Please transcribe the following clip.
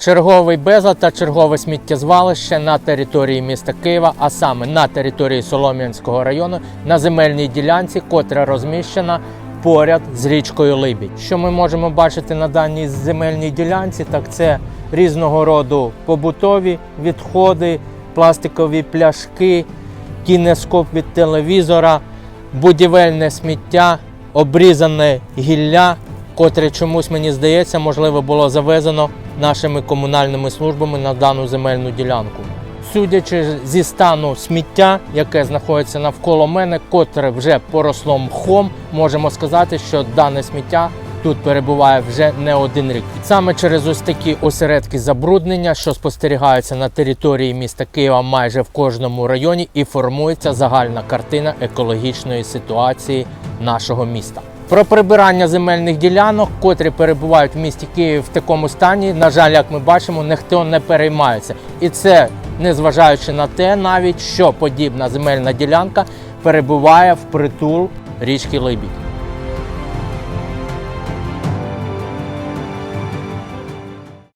Черговий безлад та чергове сміттєзвалище на території міста Києва, а саме на території Солом'янського району на земельній ділянці, котра розміщена поряд з річкою Либідь. Що ми можемо бачити на даній земельній ділянці, так це різного роду побутові відходи, пластикові пляшки, кінескоп від телевізора, будівельне сміття, обрізане гілля, котре чомусь мені здається, можливо, було завезено нашими комунальними службами на дану земельну ділянку. Судячи зі стану сміття, яке знаходиться навколо мене, котре вже поросло мхом, можемо сказати, що дане сміття тут перебуває вже не один рік. Саме через ось такі осередки забруднення, що спостерігаються на території міста Києва майже в кожному районі, і формується загальна картина екологічної ситуації нашого міста. Про прибирання земельних ділянок, котрі перебувають в місті Київ в такому стані, на жаль, як ми бачимо, ніхто не переймається. І це незважаючи на те, навіть що подібна земельна ділянка перебуває в притул річки Либідь.